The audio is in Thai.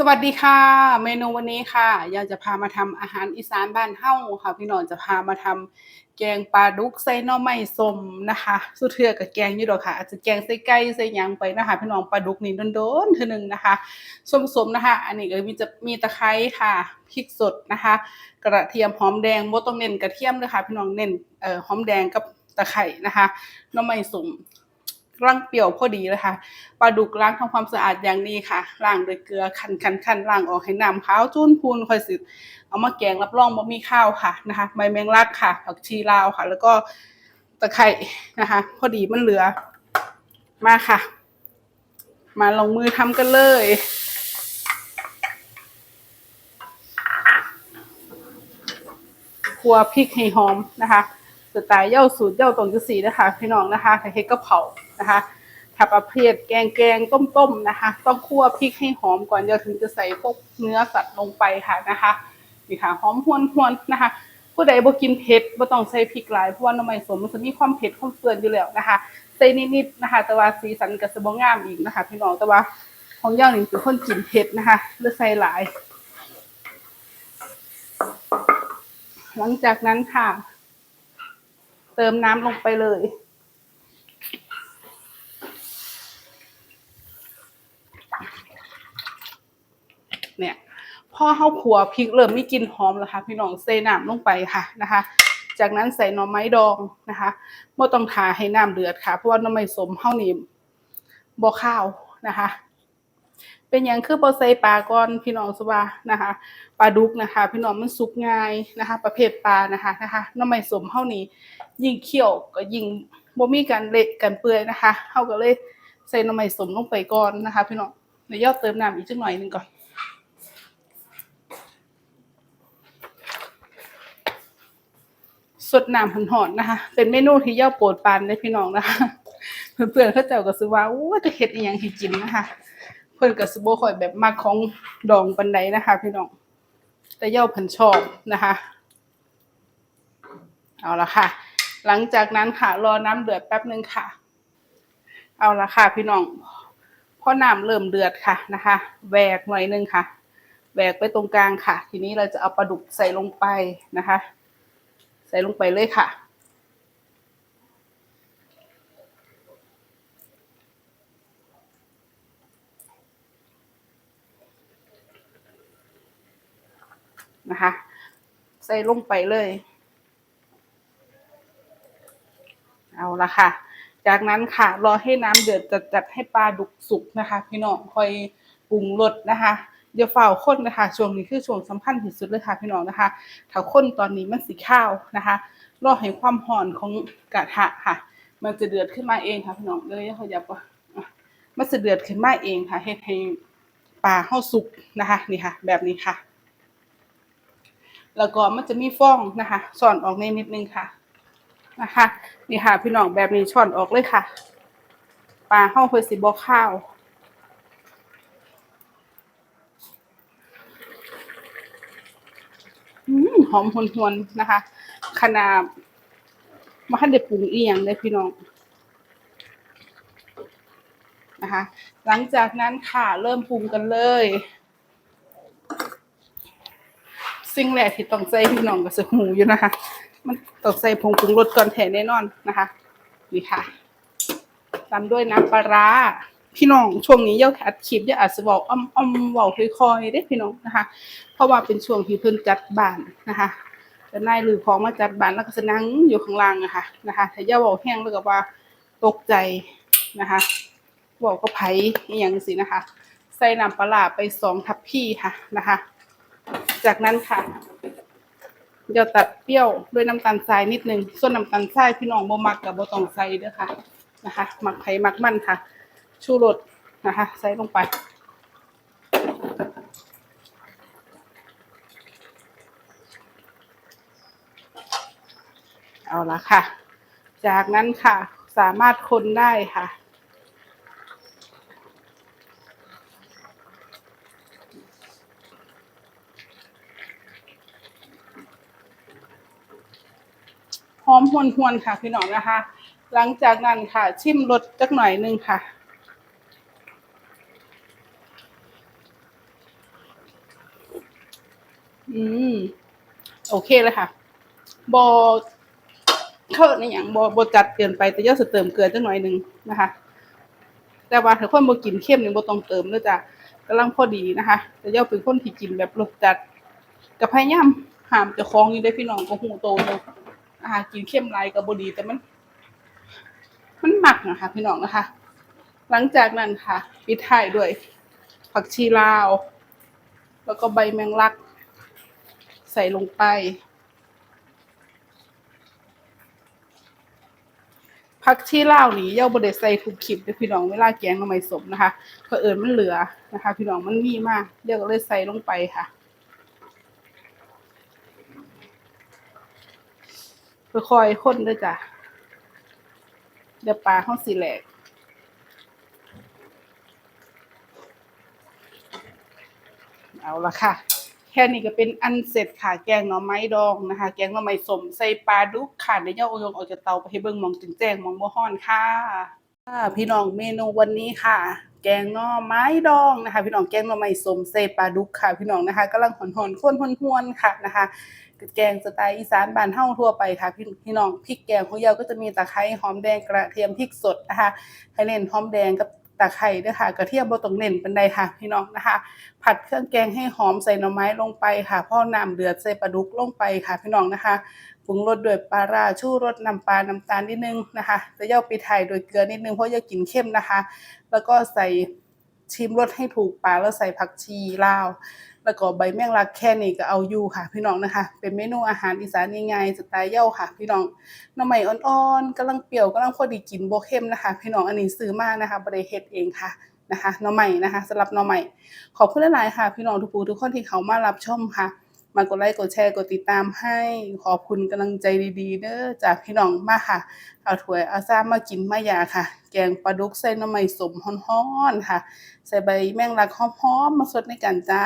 สวัสดีค่ะ เมนูวันนี้ค่ะอยากจะพามาทำอาหารอีสานบ้านเฮ้าค่ะ พี่น้องจะพามาทำแกงปลาดุกใส่หน่อไม้ส้มนะคะ สุดเทือกับแกงยู่ดอกค่ะอาจจะแกงใส่ไก่ใส่ยังไปนะคะ พี่น้องปลาดุกนี่โดนๆเท่อหนึงนะคะส้มๆนะคะ อันนี้ก็มีจะมีตะไคร้ค่ะพริกสดนะคะ กระเทียมหอมแดงบ่ต้องเน้นกระเทียมเลยค่ะ พี่น้องเน้นเอ่อหอมแดงกับตะไคร้นะคะหน่อไม้ส้ม ร่างเปรี้ยวพอดีเลยค่ะปลาดุกล้างทำความสะอาดอย่างดีค่ะล้างด้วยเกลือคันคันคันล้างออกให้น้ำขาวจุ้นพูนค่อยสิเอามาแกงรับรองบ่มีข้าวค่ะนะคะใบแมงลักค่ะ ผักชีลาวค่ะ แล้วก็ตะไคร่นะคะ พอดีมันเหลือมาค่ะ มาลงมือทำกันเลยครัวพริกให้หอมนะคะ สไตล์เย่าสูตรเย่าตรงจุสีนะคะพี่น้องนะคะไข่เค็ดกะเพรานะคะถ้าประเภทแกงแกงต้มต้มนะคะ ต้องคั่วพริกให้หอมก่อนเดี๋ยวถึงจะใส่พวกเนื้อสัตว์ลงไปค่ะนะคะนี่ค่ะหอมหวนหวนนะคะผู้ใดบ่กินเผ็ดบ่ต้องใส่พริกหลายเพราะว่าน้ำมันสมมันจะมีความเผ็ดความเฟื่อนอยู่แล้วนะคะใส่นิดๆนะคะ แต่ว่าสีสันก็จะบ่งามอีกนะคะพี่น้องแต่ว่าของย่างนี่เป็นคนกินเผ็ดนะคะหรือใส่หลาย หลังจากนั้นค่ะ เติมน้ำลงไปเลย เนี่ยพอเข้าขัวพริกเริ่มมีกลิ่นหอมแล้วค่ะ พี่น้องใส่น้ำลงไปค่ะนะคะ จากนั้นใส่หน่อไม้ดองนะคะไม่ต้องทาให้น้ำเดือดค่ะ เพราะว่าหน่อไม้สมเฮานี่บ่ข้าวนะคะ เป็นอย่างคือบ่ใส่ปลาก่อนพี่น้องสว่านะคะปลาดุกนะคะ พี่น้องมันสุกง่ายนะคะ ประเภทปลานะคะนะคะน้ำไม้สมเฮานี่ยิ่งเคี่ยวก็ยิ่งบ่มีการเละกันเปื่อยนะคะเฮาก็เลยใส่น้ำไม้สมลงไปก่อนนะคะ พี่น้องเดี๋ยวย่อเติมน้ำอีกจักหน่อยหนึงก่อนสดน้ำหันหอนะคะ เป็นเมนูที่ย่าโปรดปานเลยพี่น้องนะคะ เพื่อนๆเขาเจ้าก็ซื้อว่าโอ้จะเฮ็ดอีหยังให้กินนะคะ เพิ่นก็สิบ่ค่อยแบบมักของดองปานใดนะคะ พี่น้องแต่เย่าเพิ่นชอบนะคะ เอาละค่ะ หลังจากนั้นค่ะรอน้ำเดือดแป๊บหนึ่งค่ะ เอาละค่ะ พี่น้องพอน้ำเริ่มเดือดค่ะนะคะแหวกหน่อยนึงค่ะแหวกไปตรงกลางค่ะ ทีนี้เราจะเอาปลาดุกใส่ลงไปนะคะ ใส่ลงไปเลยค่ะ นะคะ ใส่ลงไปเลย เอาละค่ะ จากนั้นค่ะรอให้น้ำเดือดจัดจัดให้ปลาดุกสุกนะคะ พี่น้องค่อยปรุงรสนะคะเดี๋ยวฝ่าวข้นนะคะช่วงนี้คือช่วงสำคัญที่สุดเลยค่ะพี่น้องนะคะถ้าข้นตอนนี้มันสีข้าวนะคะรอให้ความห่อนของกระทะค่ะ มันจะเดือดขึ้นมาเองค่ะพี่น้องเลยเขาอยากว่าอะมันจะเดือดขึ้นมาเองค่ะเฮ็ดให้ปลาเข้าสุกนะคะนี่ค่ะ แบบนี้ค่ะ แล้วก็มันจะมีฟองนะคะส่อนออกในนิดนึงค่ะนะคะนี่ค่ะพี่น้องแบบนี้ช่อนออกเลยค่ะปลาเข้าเพื่อสิบอข้าวหอมหอมหวนนะคะขนาดมาให้เด็ดปรุงเอียงเลยพี่น้องนะคะ หลังจากนั้นค่ะเริ่มปรุงกันเลย สิ่งแรกที่ต้องใส่พี่น้องก็คือหมูอยู่นะคะ มันต้องใส่ผงปรุงรสก่อนแท้แน่นอนนะคะ นี่ค่ะตามด้วยน้ำปลาร้าพี่น้องช่วงนี้เย่าอัดคลิปเย่าอาจจะบอกอ้อมอ้อมเว้าค่อยๆเด้พี่น้องนะคะ เพราะว่าเป็นช่วงที่เพิ่นจัดบ้านนะคะแต่นายหรือของมาจัดบ้านแล้วก็จะนั่งอยู่ข้างล่างอะคะนะคะถ้าเย่าเว้าแห้งแล้วก็ว่าตกใจนะคะเว้าก็ไผอย่างสินะคะ ใส่น้ำปลาร้าไปสองทัพพี่ค่ะนะคะ จากนั้นค่ะเดี๋ยวตัดเปรี้ยวด้วยน้ำตาลทรายนิดนึงส่วนน้ำตาลทรายพี่น้องบ่มักกับบ่ต้องใส่เด้อค่ะ นะคะหมักไผมักมันค่ะ ชูรสนะคะ ใส่ลงไป เอาละค่ะ จากนั้นค่ะ สามารถคนได้ค่ะ อมหวนหวนๆค่ะ พี่น้องนะคะ หลังจากนั้นค่ะ ชิมรสจักหน่อยหนึงค่ะอืมโอเคเลยค่ะบอเข้าในอย่างบอบจัดเกินไปแต่ย่อสเติมเกลือจังหน่อยหนึงนะคะ แต่ว่าถ้าคนบ่กินเค็มนี่บ่ต้องเติมเด้อจ้ะกำลังพอดีนะคะ แต่ย่อเป็นคนที่กินแบบรสจัดก็พยายามห้ามเจ้าของอยู่ได้พี่น้องก็ฮู้โตอยู่ อาหารกินเค็มหลายก็บ่ดี แต่มัน มันหมักนะคะพี่น้องนะคะ หลังจากนั้นค่ะ ปิดท้ายด้วย ผักชีลาว แล้วก็ใบแมงลัก ใส่ลงไป ผักชีลาวนี่เย่าบ่ได้ใส่ทุกคลิปเด้อพี่น้องเวลาแกงน่อไม้สมนะคะเผอิญมันเหลือนะคะ พี่น้องมันมีมากเดี๋ยวก็เลยใส่ลงไปค่ะ ค่อยๆค้นด้อจ้ะ เดี๋ยวปลาเฮาสิแหลกเอาละค่ะ แค่นี้ก็เป็นอันเสร็จค่ะ แกงหน่อไม้ดองนะคะ แกงหน่อไม้สมใส่ปลาดุกค่ะเดี๋ยวเอายงออกจากเตาไปให้เบิ่งมองจึงแจ้งมองบ่ฮ้อนค่ะพี่น้องเมนูวันนี้ค่ะ แกงหน่อไม้ดองนะคะ พี่น้องแกงหน่อไม้สมใส่ปลาดุกค่ะ พี่น้องนะคะกำลังหอนๆข้นๆห้วนๆค่ะนะคะ แกงสไตล์อีสานบ้านเฮ้าทั่วไปค่ะพี่พี่น้องพริกแกงของเราก็จะมีตะไคร้หอมแดงกระเทียมพริกสดนะคะให้เน้นหอมแดงกับตะไคร้ด้วยค่ะกระเทียมบ่ต้องเน้นเปานใดค่ะพี่น้องนะคะ ผัดเครื่องแกงให้หอมใส่หน่อไม้ลงไปค่ะพอน้ำเดือดใส่ปลาดุกลงไปค่ะ พี่น้องนะคะปรุงรสด้วยปลาราชูรสน้ำปลาน้ำตาลนิดนึงนะคะจะย่อปิดท้ายโดยเกลือนิดนึงเพราะอย่ากินเข้มนะคะ แล้วก็ใส่ชิมรสให้ถูกปากแล้วใส่ผักชีลาว แล้วก็ใบแมงลักแค่นี้ก็เอาอยู่ค่ะ พี่น้องนะคะ เป็นเมนูอาหารอีสานง่ายๆสไตล์เย่าค่ะ พี่น้องน้ำใหม่อ่อนๆกำลังเปรี้ยวกำลังพอดีกินโบเข้มนะคะ พี่น้องอันนี้ซื้อมากนะคะบริเฮ็ดเองค่ะนะคะน้ำใหม่นะคะสำหรับน้ำใหม่ ขอบคุณหลายๆค่ะ พี่น้องทุกผู้ทุกคนที่เขามารับชมค่ะ มากดไลค์กดแชร์กดติดตามให้ ขอบคุณกำลังใจดีๆเด้อจากพี่น้องมากค่ะเอาถ้วยเอาซ่ามากินมายาค่ะ แกงปลาดุกใส่น้ำใหม่สมฮ้อนๆค่ะ ใส่ใบแมงลักหอมๆมาสดในกันจ้า